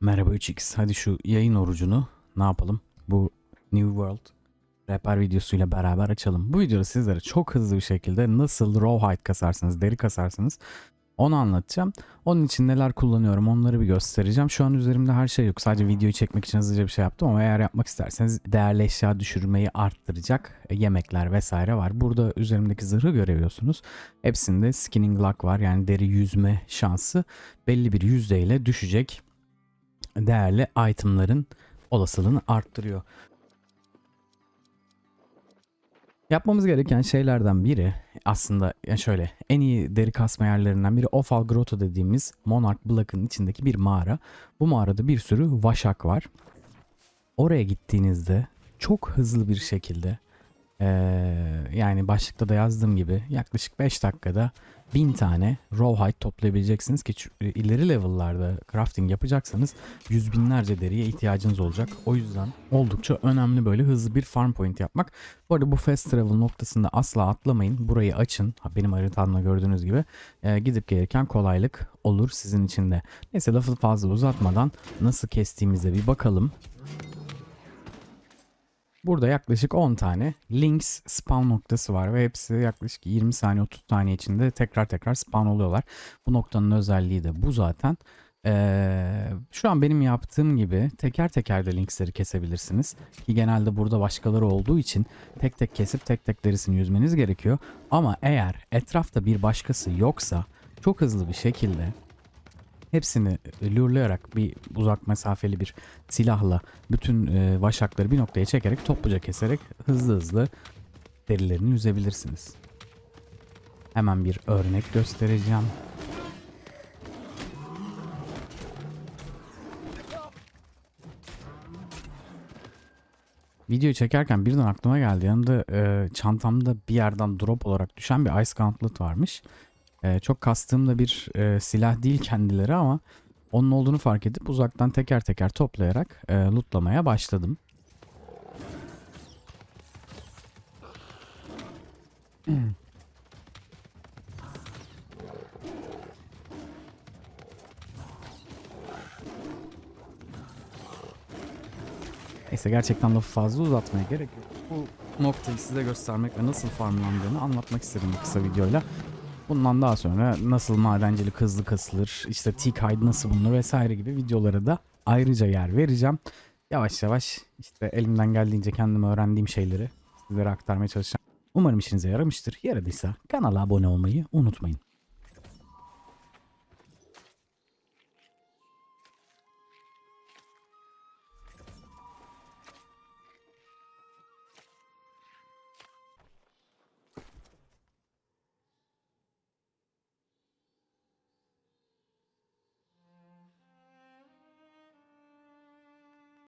Merhaba 3x. Hadi şu yayın orucunu ne yapalım? Bu New World rehber videosuyla beraber açalım. Bu videoda sizlere çok hızlı bir şekilde nasıl raw hide kasarsınız, deri kasarsınız onu anlatacağım. Onun için neler kullanıyorum onları bir göstereceğim. Şu an üzerimde her şey yok. Sadece videoyu çekmek için hızlıca bir şey yaptım ama eğer yapmak isterseniz değerli eşya düşürmeyi arttıracak yemekler vesaire var. Burada üzerimdeki zırhı görebiliyorsunuz. Hepsinde skinning luck var yani deri yüzme şansı belli bir yüzdeyle düşecek değerli itemların olasılığını arttırıyor. Yapmamız gereken şeylerden biri aslında şöyle en iyi deri kasma yerlerinden biri Ofal Grotto dediğimiz Monarch Black'ın içindeki bir mağara. Bu mağarada bir sürü vaşak var. Oraya gittiğinizde çok hızlı bir şekilde eee, yani başlıkta da yazdığım gibi yaklaşık 5 dakikada 1000 tane raw hide toplayabileceksiniz ki şu- ileri level'larda crafting yapacaksanız yüz binlerce deriye ihtiyacınız olacak. O yüzden oldukça önemli böyle hızlı bir farm point yapmak. Bu arada bu fast travel noktasında asla atlamayın. Burayı açın. Ha, benim haritamda gördüğünüz gibi e, gidip gelirken kolaylık olur sizin için de. Neyse lafı fazla uzatmadan nasıl kestiğimize bir bakalım. Burada yaklaşık 10 tane links spawn noktası var ve hepsi yaklaşık 20 saniye 30 saniye içinde tekrar tekrar spawn oluyorlar. Bu noktanın özelliği de bu zaten. Ee, şu an benim yaptığım gibi teker teker de linksleri kesebilirsiniz. Ki genelde burada başkaları olduğu için tek tek kesip tek tek derisini yüzmeniz gerekiyor. Ama eğer etrafta bir başkası yoksa çok hızlı bir şekilde hepsini lurlayarak bir uzak mesafeli bir silahla bütün e, vaşakları bir noktaya çekerek topluca keserek hızlı hızlı derilerini yüzebilirsiniz. Hemen bir örnek göstereceğim. Videoyu çekerken birden aklıma geldi. Yanımda e, çantamda bir yerden drop olarak düşen bir Ice Gauntlet varmış. E, çok kastığımda bir e, silah değil kendileri ama onun olduğunu fark edip uzaktan teker teker toplayarak e, lootlamaya başladım. Neyse gerçekten lafı fazla uzatmaya gerek yok. Bu noktayı size göstermek ve nasıl farmlandığını anlatmak istedim bu kısa videoyla. Bundan daha sonra nasıl madencilik hızlı kasılır, işte Teak Hide nasıl bulunur vesaire gibi videolara da ayrıca yer vereceğim. Yavaş yavaş işte elimden geldiğince kendime öğrendiğim şeyleri sizlere aktarmaya çalışacağım. Umarım işinize yaramıştır. Yaradıysa kanala abone olmayı unutmayın.